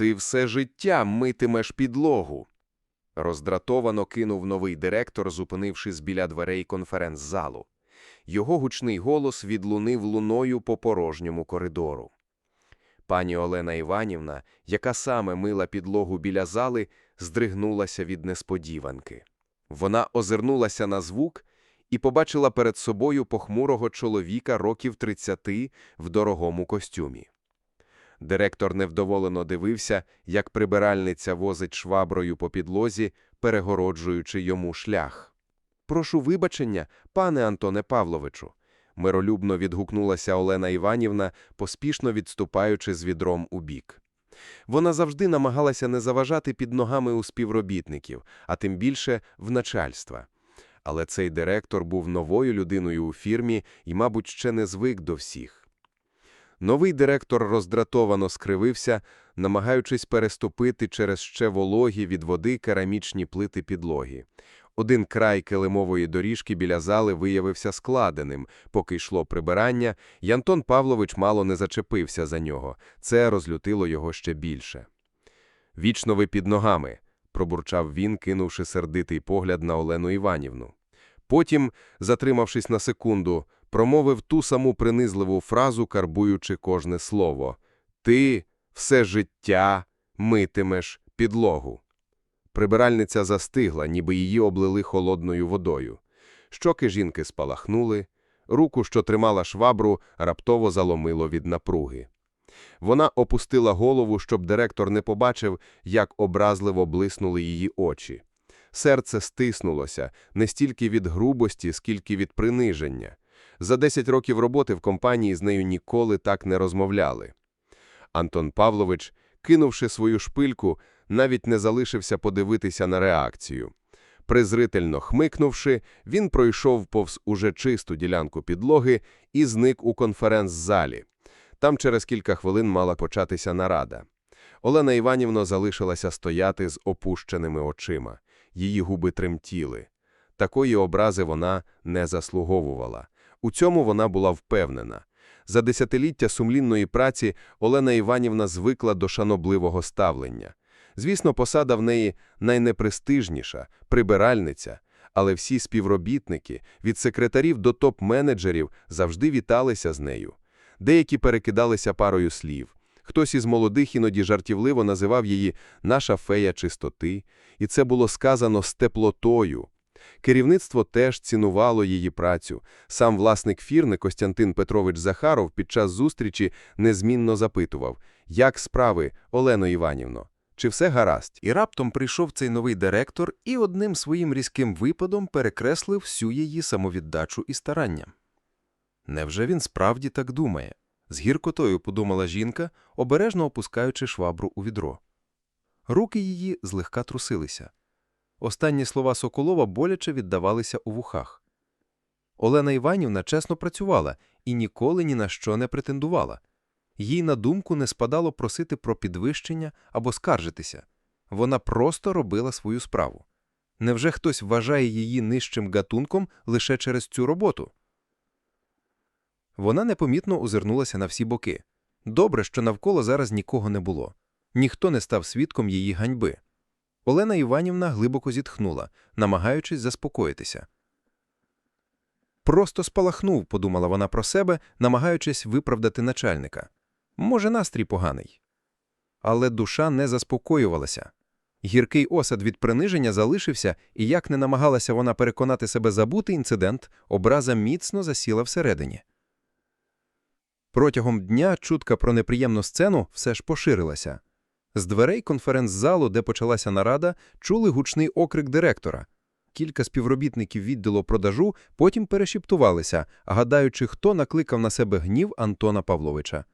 Ти все життя митимеш підлогу. Роздратовано кинув новий директор, зупинившись біля дверей конференц-залу. Його гучний голос відлунив луною по порожньому коридору. Пані Олена Іванівна, яка саме мила підлогу біля зали, здригнулася від несподіванки. Вона озирнулася на звук і побачила перед собою похмурого чоловіка років 30 в дорогому костюмі. Директор невдоволено дивився, як прибиральниця возить шваброю по підлозі, перегороджуючи йому шлях. «Прошу вибачення, пане Антоне Павловичу», – миролюбно відгукнулася Олена Іванівна, поспішно відступаючи з відром у бік. Вона завжди намагалася не заважати під ногами у співробітників, а тим більше в начальства. Але цей директор був новою людиною у фірмі і, мабуть, ще не звик до всіх. Новий директор роздратовано скривився, намагаючись переступити через ще вологі від води керамічні плити підлоги. Один край килимової доріжки біля зали виявився складеним. Поки йшло прибирання, і Антон Павлович мало не зачепився за нього. Це розлютило його ще більше. «Вічно ви під ногами», – пробурчав він, кинувши сердитий погляд на Олену Іванівну. Потім, затримавшись на секунду, промовив ту саму принизливу фразу, карбуючи кожне слово. «Ти все життя митимеш підлогу». Прибиральниця застигла, ніби її облили холодною водою. Щоки жінки спалахнули, руку, що тримала швабру, раптово заломило від напруги. Вона опустила голову, щоб директор не побачив, як образливо блиснули її очі. Серце стиснулося не стільки від грубості, скільки від приниження. За 10 років роботи в компанії з нею ніколи так не розмовляли. Антон Павлович, кинувши свою шпильку, навіть не залишився подивитися на реакцію. Презрительно хмикнувши, він пройшов повз уже чисту ділянку підлоги і зник у конференц-залі. Там через кілька хвилин мала початися нарада. Олена Іванівна залишилася стояти з опущеними очима. Її губи тремтіли. Такої образи вона не заслуговувала. У цьому вона була впевнена. За десятиліття сумлінної праці Олена Іванівна звикла до шанобливого ставлення. Звісно, посада в неї найнепрестижніша, прибиральниця, але всі співробітники, від секретарів до топ-менеджерів, завжди віталися з нею. Деякі перекидалися парою слів. Хтось із молодих іноді жартівливо називав її «наша фея чистоти», і це було сказано з теплотою. Керівництво теж цінувало її працю. Сам власник фірми Костянтин Петрович Захаров під час зустрічі незмінно запитував, як справи, Олено Іванівно, чи все гаразд? І раптом прийшов цей новий директор і одним своїм різким випадом перекреслив всю її самовіддачу і старання. Невже він справді так думає? З гіркотою подумала жінка, обережно опускаючи швабру у відро. Руки її злегка трусилися. Останні слова Соколова боляче віддавалися у вухах. Олена Іванівна чесно працювала і ніколи ні на що не претендувала. Їй на думку не спадало просити про підвищення або скаржитися. Вона просто робила свою справу. Невже хтось вважає її нижчим гатунком лише через цю роботу? Вона непомітно озирнулася на всі боки. Добре, що навколо зараз нікого не було. Ніхто не став свідком її ганьби. Олена Іванівна глибоко зітхнула, намагаючись заспокоїтися. Просто спалахнув, подумала вона про себе, намагаючись виправдати начальника. Може, настрій поганий. Але душа не заспокоювалася. Гіркий осад від приниження залишився, і як не намагалася вона переконати себе забути інцидент, образа міцно засіла всередині. Протягом дня чутка про неприємну сцену все ж поширилася. З дверей конференц-залу, де почалася нарада, чули гучний окрик директора. Кілька співробітників відділу продажу потім перешіптувалися, гадаючи, хто накликав на себе гнів Антона Павловича.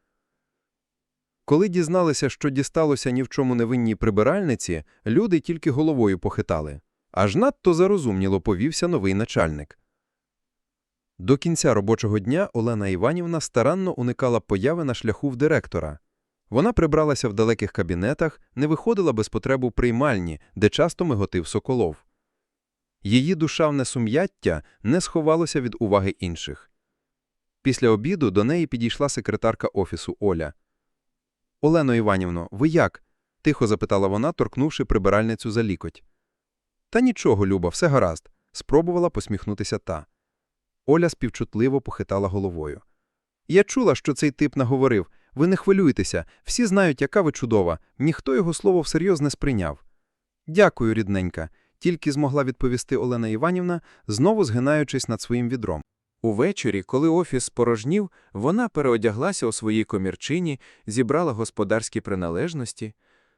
Коли дізналися, що дісталося ні в чому невинній прибиральниці, люди тільки головою похитали. Аж надто зарозумніло повівся новий начальник. До кінця робочого дня Олена Іванівна старанно уникала появи на шляху в директора. Вона прибралася в далеких кабінетах, не виходила без потребу приймальні, де часто миготив соколов. Її душавне сум'яття не сховалося від уваги інших. Після обіду до неї підійшла секретарка офісу Оля. Олено Іванівно, ви як? Тихо запитала вона, торкнувши прибиральницю за лікоть. Та нічого, Люба, все гаразд. Спробувала посміхнутися та. Оля співчутливо похитала головою. Я чула, що цей тип наговорив. Ви не хвилюйтеся, всі знають, яка ви чудова. Ніхто його слово всерйоз не сприйняв. Дякую, рідненька, тільки змогла відповісти Олена Іванівна, знову згинаючись над своїм відром. Увечері, коли офіс спорожнів, вона переодяглася у своїй комірчині, зібрала господарські приналежності.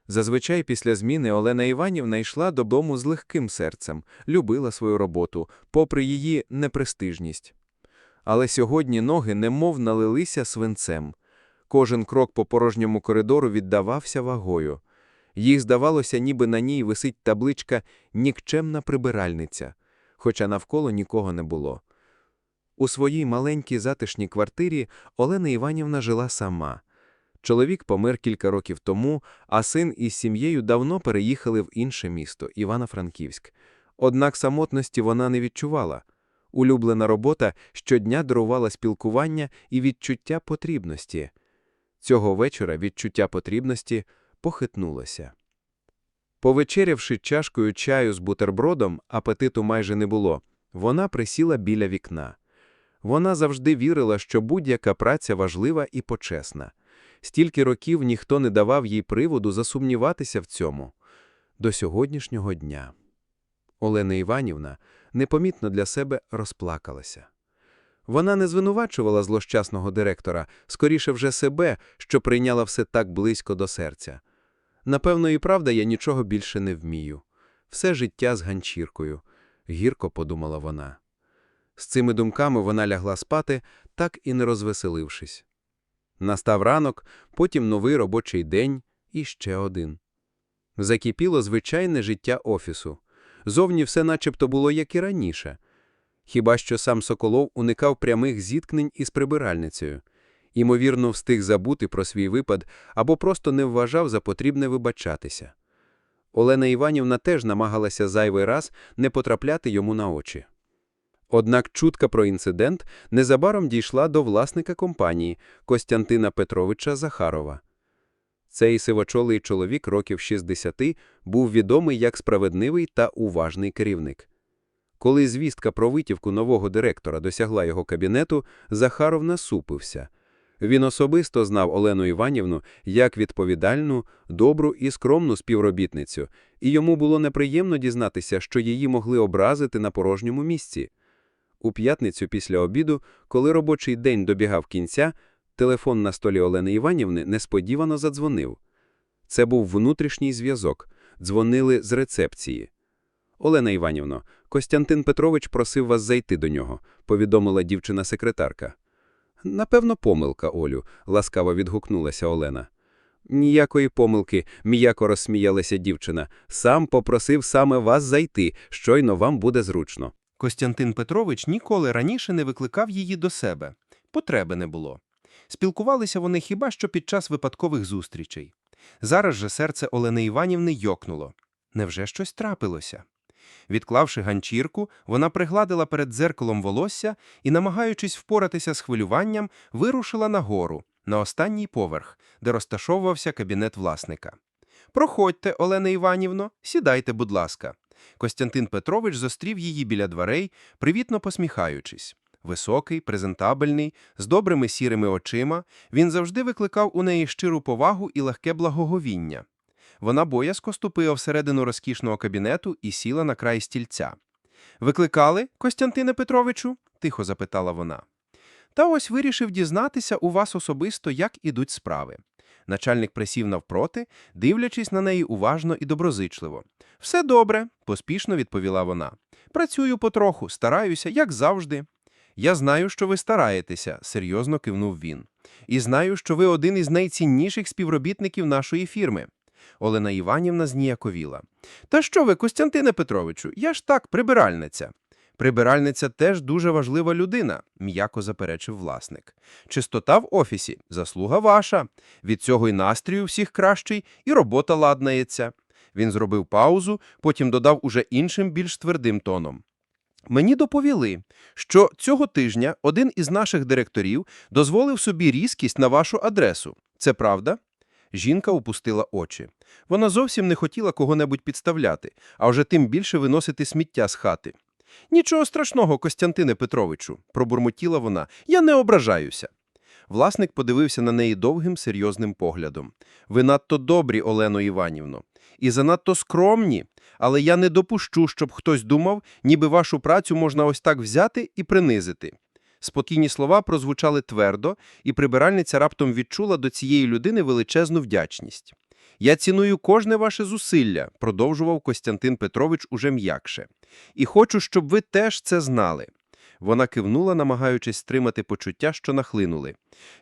Зазвичай після зміни Олена Іванівна йшла додому з легким серцем, любила свою роботу, попри її непрестижність. Але сьогодні ноги немов налилися свинцем. Кожен крок по порожньому коридору віддавався вагою. Їй здавалося, ніби на ній висить табличка «Нікчемна прибиральниця», хоча навколо нікого не було. У своїй маленькій затишній квартирі Олена Іванівна жила сама. Чоловік помер кілька років тому, а син із сім'єю давно переїхали в інше місто Івано-Франківськ. Однак самотності вона не відчувала. Улюблена робота щодня дарувала спілкування і відчуття потрібності. Цього вечора відчуття потрібності похитнулося. Повечерявши чашкою чаю з бутербродом, апетиту майже не було, вона присіла біля вікна. Вона завжди вірила, що будь-яка праця важлива і почесна. Стільки років ніхто не давав їй приводу засумніватися в цьому. До сьогоднішнього дня. Олена Іванівна непомітно для себе розплакалася. Вона не звинувачувала злощасного директора, скоріше вже себе, що прийняла все так близько до серця. Напевно, і правда, я нічого більше не вмію. Все життя з ганчіркою, гірко подумала вона. З цими думками вона лягла спати, так і не розвеселившись. Настав ранок, потім новий робочий день і ще один. Закипіло звичайне життя офісу. Зовні все начебто було як і раніше. Хіба що сам Соколов уникав прямих зіткнень із прибиральницею. Ймовірно, встиг забути про свій випад або просто не вважав за потрібне вибачатися. Олена Іванівна теж намагалася зайвий раз не потрапляти йому на очі. Однак чутка про інцидент незабаром дійшла до власника компанії Костянтина Петровича Захарова. Цей сивочолий чоловік років 60 був відомий як справедливий та уважний керівник. Коли звістка про витівку нового директора досягла його кабінету, Захаров насупився. Він особисто знав Олену Іванівну як відповідальну, добру і скромну співробітницю, і йому було неприємно дізнатися, що її могли образити на порожньому місці. У п'ятницю після обіду, коли робочий день добігав кінця, телефон на столі Олени Іванівни несподівано задзвонив. Це був внутрішній зв'язок. Дзвонили з рецепції. Олена Іванівно, Костянтин Петрович просив вас зайти до нього, повідомила дівчина-секретарка. Напевно, помилка, Олю, ласкаво відгукнулася Олена. Ніякої помилки, м'яко розсміялася дівчина. Сам попросив саме вас зайти, щойно вам буде зручно. Костянтин Петрович ніколи раніше не викликав її до себе. Потреби не було. Спілкувалися вони хіба що під час випадкових зустрічей. Зараз же серце Олени Іванівни йокнуло. Невже щось трапилося? Відклавши ганчірку, вона пригладила перед дзеркалом волосся і, намагаючись впоратися з хвилюванням, вирушила нагору, на останній поверх, де розташовувався кабінет власника. Проходьте, Олена Іванівно, сідайте, будь ласка. Костянтин Петрович зустрів її біля дверей, привітно посміхаючись. Високий, презентабельний, з добрими сірими очима, він завжди викликав у неї щиру повагу і легке благоговіння. Вона боязко ступила всередину розкішного кабінету і сіла на край стільця. Викликали, Костянтине Петровичу? тихо запитала вона. Та ось вирішив дізнатися у вас особисто, як ідуть справи. Начальник присів навпроти, дивлячись на неї уважно і доброзичливо. Все добре, поспішно відповіла вона. Працюю потроху, стараюся, як завжди. Я знаю, що ви стараєтеся, серйозно кивнув він. І знаю, що ви один із найцінніших співробітників нашої фірми. Олена Іванівна зніяковіла. Та що ви, Костянтине Петровичу, я ж так, прибиральниця. Прибиральниця теж дуже важлива людина, м'яко заперечив власник. Чистота в офісі заслуга ваша. Від цього і настрій у всіх кращий, і робота ладнається. Він зробив паузу, потім додав уже іншим, більш твердим тоном. Мені доповіли, що цього тижня один із наших директорів дозволив собі різкість на вашу адресу. Це правда? Жінка опустила очі. Вона зовсім не хотіла кого-небудь підставляти, а вже тим більше виносити сміття з хати. Нічого страшного, Костянтине Петровичу, пробурмотіла вона. Я не ображаюся. Власник подивився на неї довгим серйозним поглядом. Ви надто добрі, Олено Іванівно, і занадто скромні, але я не допущу, щоб хтось думав, ніби вашу працю можна ось так взяти і принизити. Спокійні слова прозвучали твердо, і прибиральниця раптом відчула до цієї людини величезну вдячність. Я ціную кожне ваше зусилля, продовжував Костянтин Петрович уже м'якше. І хочу, щоб ви теж це знали. Вона кивнула, намагаючись стримати почуття, що нахлинули.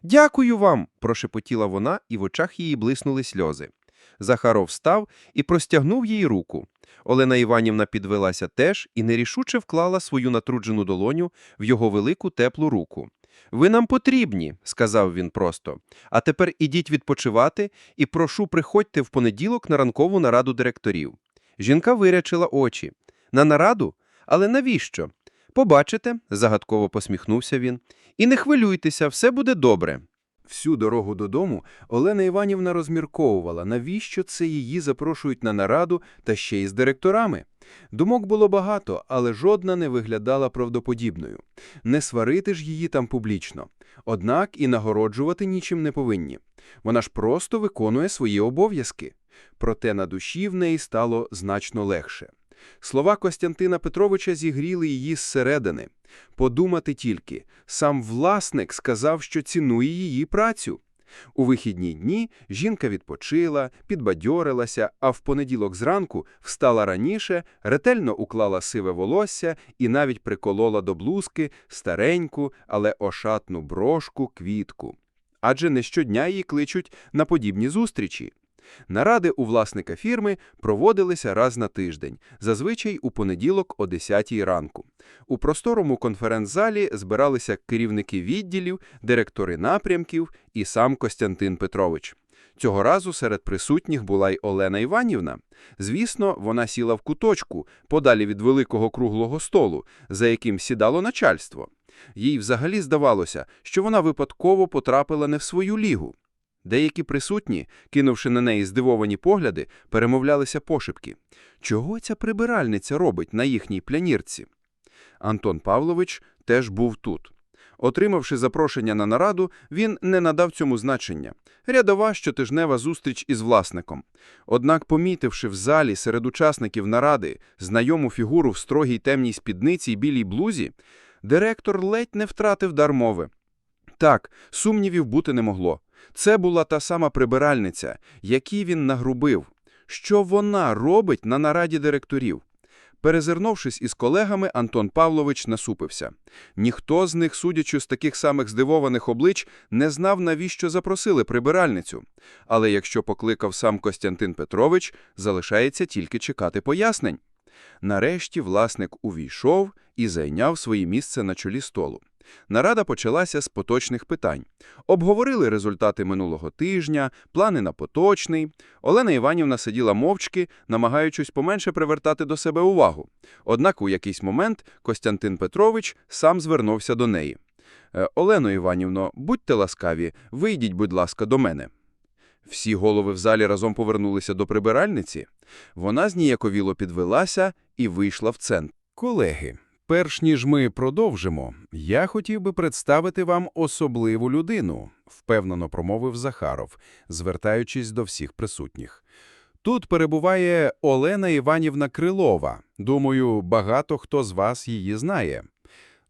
Дякую вам, прошепотіла вона, і в очах її блиснули сльози. Захаров встав і простягнув їй руку. Олена Іванівна підвелася теж і нерішуче вклала свою натруджену долоню в його велику теплу руку. Ви нам потрібні, сказав він просто. А тепер ідіть відпочивати і прошу приходьте в понеділок на ранкову нараду директорів. Жінка вирячила очі. На нараду? Але навіщо? Побачите, загадково посміхнувся він. І не хвилюйтеся, все буде добре. Всю дорогу додому Олена Іванівна розмірковувала, навіщо це її запрошують на нараду та ще й з директорами. Думок було багато, але жодна не виглядала правдоподібною. Не сварити ж її там публічно. Однак і нагороджувати нічим не повинні. Вона ж просто виконує свої обов'язки. Проте на душі в неї стало значно легше. Слова Костянтина Петровича зігріли її зсередини. Подумати тільки, сам власник сказав, що цінує її працю. У вихідні дні жінка відпочила, підбадьорилася, а в понеділок зранку встала раніше, ретельно уклала сиве волосся і навіть приколола до блузки стареньку, але ошатну брошку квітку. Адже не щодня її кличуть на подібні зустрічі. Наради у власника фірми проводилися раз на тиждень, зазвичай у понеділок о 10 ранку. У просторому конференц-залі збиралися керівники відділів, директори напрямків і сам Костянтин Петрович. Цього разу серед присутніх була й Олена Іванівна. Звісно, вона сіла в куточку, подалі від великого круглого столу, за яким сідало начальство. Їй взагалі здавалося, що вона випадково потрапила не в свою лігу. Деякі присутні, кинувши на неї здивовані погляди, перемовлялися пошепки. Чого ця прибиральниця робить на їхній плянірці? Антон Павлович теж був тут. Отримавши запрошення на нараду, він не надав цьому значення. Рядова щотижнева зустріч із власником. Однак, помітивши в залі серед учасників наради знайому фігуру в строгій темній спідниці й білій блузі, директор ледь не втратив дар мови. Так, сумнівів бути не могло. Це була та сама прибиральниця, якій він нагрубив. Що вона робить на нараді директорів? Перезирнувшись із колегами, Антон Павлович насупився. Ніхто з них, судячи з таких самих здивованих облич, не знав, навіщо запросили прибиральницю. Але якщо покликав сам Костянтин Петрович, залишається тільки чекати пояснень. Нарешті власник увійшов і зайняв своє місце на чолі столу. Нарада почалася з поточних питань. Обговорили результати минулого тижня, плани на поточний. Олена Іванівна сиділа мовчки, намагаючись поменше привертати до себе увагу. Однак у якийсь момент Костянтин Петрович сам звернувся до неї. «Е, «Олено Іванівно, будьте ласкаві, вийдіть, будь ласка, до мене». Всі голови в залі разом повернулися до прибиральниці. Вона зніяковіло підвелася і вийшла в центр. Колеги, перш ніж ми продовжимо, я хотів би представити вам особливу людину, впевнено промовив Захаров, звертаючись до всіх присутніх. Тут перебуває Олена Іванівна Крилова. Думаю, багато хто з вас її знає.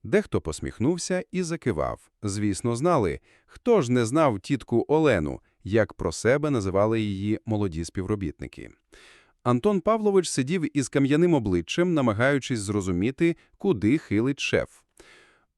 Дехто посміхнувся і закивав. Звісно, знали, хто ж не знав тітку Олену, як про себе називали її молоді співробітники. Антон Павлович сидів із кам'яним обличчям, намагаючись зрозуміти, куди хилить шеф.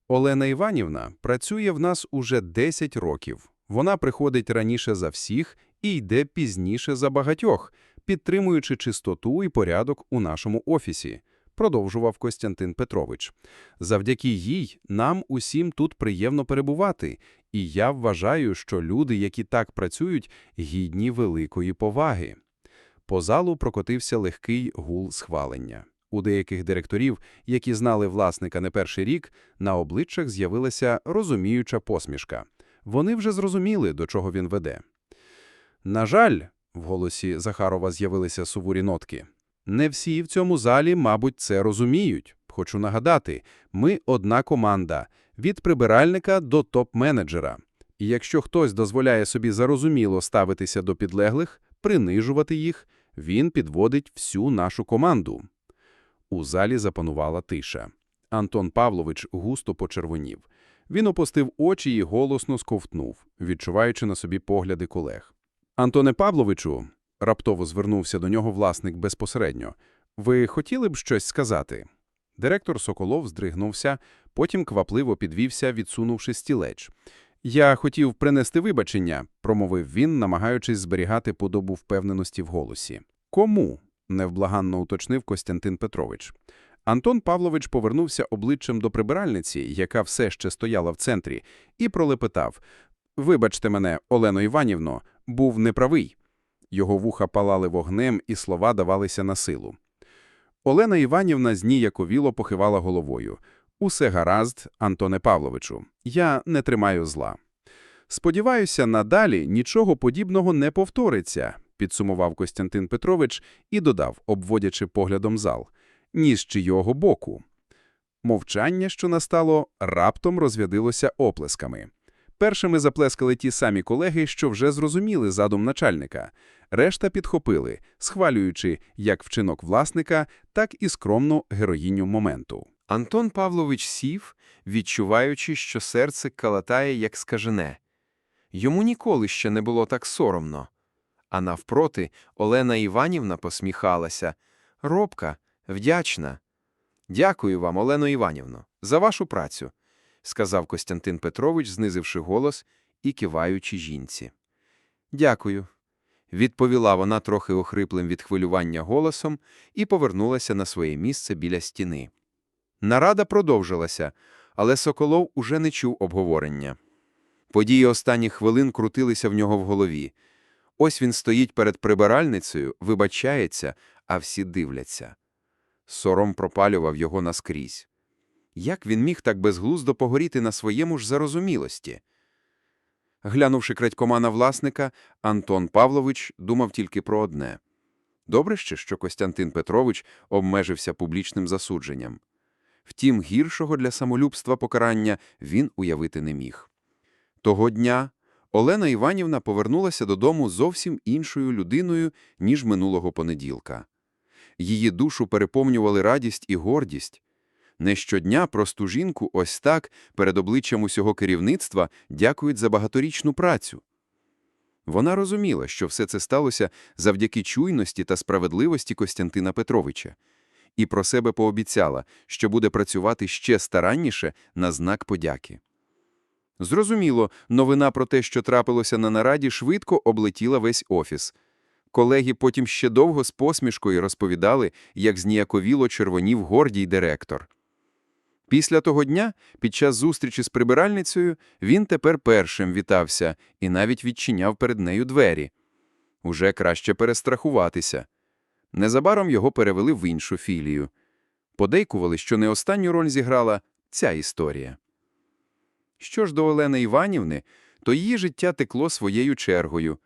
Олена Іванівна працює в нас уже 10 років. Вона приходить раніше за всіх і йде пізніше за багатьох, підтримуючи чистоту і порядок у нашому офісі, продовжував Костянтин Петрович. Завдяки їй нам усім тут приємно перебувати, і я вважаю, що люди, які так працюють, гідні великої поваги. По залу прокотився легкий гул схвалення. У деяких директорів, які знали власника не перший рік, на обличчях з'явилася розуміюча посмішка. Вони вже зрозуміли, до чого він веде. На жаль, в голосі Захарова з'явилися суворі нотки. Не всі в цьому залі, мабуть, це розуміють. Хочу нагадати, ми одна команда – від прибиральника до топ-менеджера. І якщо хтось дозволяє собі зарозуміло ставитися до підлеглих, принижувати їх, він підводить всю нашу команду. У залі запанувала тиша. Антон Павлович густо почервонів. Він опустив очі і голосно сковтнув, відчуваючи на собі погляди колег. Антоне Павловичу, раптово звернувся до нього власник безпосередньо, ви хотіли б щось сказати? Директор Соколов здригнувся, потім квапливо підвівся, відсунувши стілеч. Я хотів принести вибачення, промовив він, намагаючись зберігати подобу впевненості в голосі. Кому? невблаганно уточнив Костянтин Петрович. Антон Павлович повернувся обличчям до прибиральниці, яка все ще стояла в центрі, і пролепетав Вибачте мене, Олено Іванівно, був неправий. Його вуха палали вогнем, і слова давалися на силу. Олена Іванівна зніяковіло похивала головою. Усе гаразд, Антоне Павловичу, я не тримаю зла. Сподіваюся, надалі нічого подібного не повториться, підсумував Костянтин Петрович і додав, обводячи поглядом зал. Ні з чийого боку. Мовчання, що настало, раптом розвядилося оплесками. Першими заплескали ті самі колеги, що вже зрозуміли задум начальника. Решта підхопили, схвалюючи як вчинок власника, так і скромну героїню моменту. Антон Павлович сів, відчуваючи, що серце калатає, як скажене. Йому ніколи ще не було так соромно. А навпроти Олена Іванівна посміхалася. Робка, вдячна. Дякую вам, Олено Іванівно, за вашу працю, сказав Костянтин Петрович, знизивши голос і киваючи жінці. Дякую, відповіла вона трохи охриплим від хвилювання голосом і повернулася на своє місце біля стіни. Нарада продовжилася, але Соколов уже не чув обговорення. Події останніх хвилин крутилися в нього в голові. Ось він стоїть перед прибиральницею, вибачається, а всі дивляться. Сором пропалював його наскрізь. Як він міг так безглуздо погоріти на своєму ж зарозумілості? Глянувши крадькома на власника, Антон Павлович думав тільки про одне. Добре ще, що Костянтин Петрович обмежився публічним засудженням. Втім, гіршого для самолюбства покарання він уявити не міг. Того дня Олена Іванівна повернулася додому зовсім іншою людиною, ніж минулого понеділка. Її душу переповнювали радість і гордість. Не щодня просту жінку ось так перед обличчям усього керівництва дякують за багаторічну працю. Вона розуміла, що все це сталося завдяки чуйності та справедливості Костянтина Петровича, і про себе пообіцяла, що буде працювати ще старанніше на знак подяки. Зрозуміло, новина про те, що трапилося на нараді, швидко облетіла весь офіс. Колеги потім ще довго з посмішкою розповідали, як зніяковіло червонів гордій директор. Після того дня, під час зустрічі з прибиральницею, він тепер першим вітався і навіть відчиняв перед нею двері. Уже краще перестрахуватися. Незабаром його перевели в іншу філію. Подейкували, що не останню роль зіграла ця історія. Що ж до Олени Іванівни, то її життя текло своєю чергою,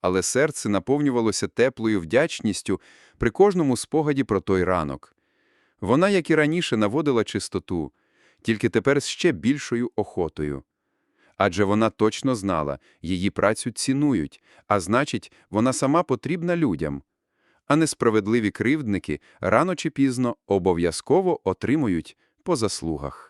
але серце наповнювалося теплою вдячністю при кожному спогаді про той ранок. Вона, як і раніше, наводила чистоту, тільки тепер з ще більшою охотою. Адже вона точно знала, її працю цінують, а значить, вона сама потрібна людям. А несправедливі кривдники рано чи пізно обов'язково отримують по заслугах.